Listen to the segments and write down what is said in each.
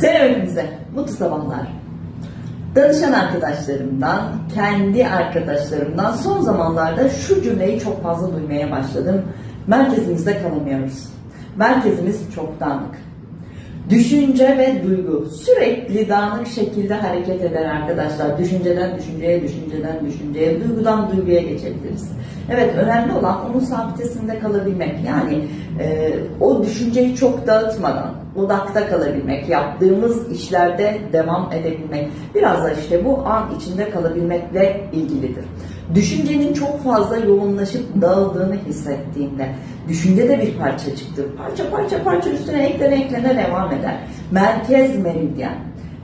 Selam hepinize. Mutlu sabahlar. Danışan arkadaşlarımdan, kendi arkadaşlarımdan son zamanlarda şu cümleyi çok fazla duymaya başladım. Merkezimizde kalamıyoruz. Merkezimiz çok dağınık. Düşünce ve duygu sürekli dağınık şekilde hareket eder arkadaşlar. Düşünceden düşünceye, düşünceden düşünceye, duygudan duyguya geçebiliriz. Evet önemli olan onun sabitesinde kalabilmek. Yani e, o düşünceyi çok dağıtmadan odakta kalabilmek, yaptığımız işlerde devam edebilmek. Biraz da işte bu an içinde kalabilmekle ilgilidir. Düşüncenin çok fazla yoğunlaşıp dağıldığını hissettiğinde, düşünce de bir parçacıktır. Parça parça parça üstüne eklene eklene devam eder. Merkez meridyen.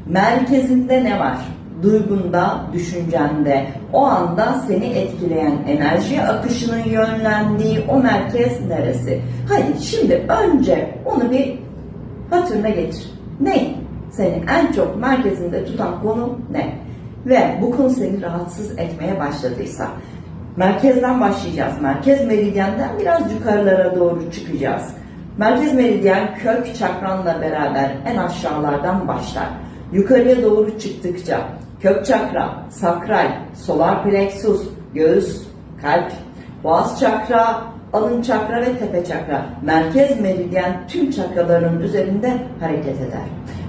Merkezinde ne var? duygunda, düşüncende, o anda seni etkileyen enerji akışının yönlendiği o merkez neresi? Haydi şimdi önce onu bir hatırına getir. Ne? Seni en çok merkezinde tutan konu ne? Ve bu konu seni rahatsız etmeye başladıysa merkezden başlayacağız. Merkez meridyenden biraz yukarılara doğru çıkacağız. Merkez meridyen kök çakranla beraber en aşağılardan başlar. Yukarıya doğru çıktıkça kök çakra, sakral, solar plexus, göğüs, kalp, boğaz çakra, alın çakra ve tepe çakra, merkez meridyen tüm çakraların üzerinde hareket eder.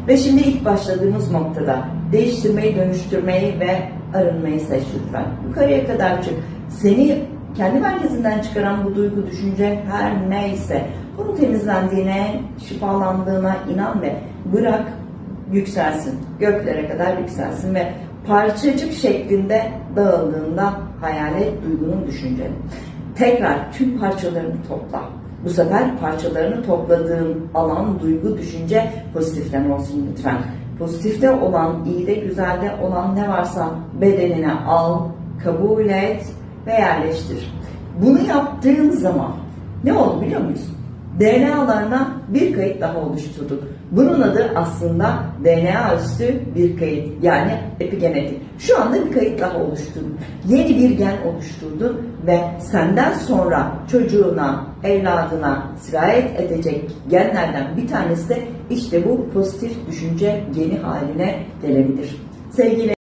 Ve şimdi ilk başladığımız noktada değiştirmeyi, dönüştürmeyi ve arınmayı seç lütfen. Yukarıya kadar çık. Seni kendi merkezinden çıkaran bu duygu, düşünce her neyse bunun temizlendiğine, şifalandığına inan ve bırak yükselsin. Göklere kadar yükselsin ve parçacık şeklinde dağıldığında hayal et duygunun düşüncenin. Tekrar tüm parçalarını topla. Bu sefer parçalarını topladığın alan, duygu, düşünce pozitiften olsun lütfen. Pozitifte olan, iyide, güzelde olan ne varsa bedenine al, kabul et ve yerleştir. Bunu yaptığın zaman ne oldu biliyor muyuz? DNA'larına bir kayıt daha oluşturduk. Bunun adı aslında DNA üstü bir kayıt yani epigenetik. Şu anda bir kayıt daha oluşturdun. Yeni bir gen oluşturdun ve senden sonra çocuğuna, evladına sirayet edecek genlerden bir tanesi de işte bu pozitif düşünce geni haline gelebilir. Sevgili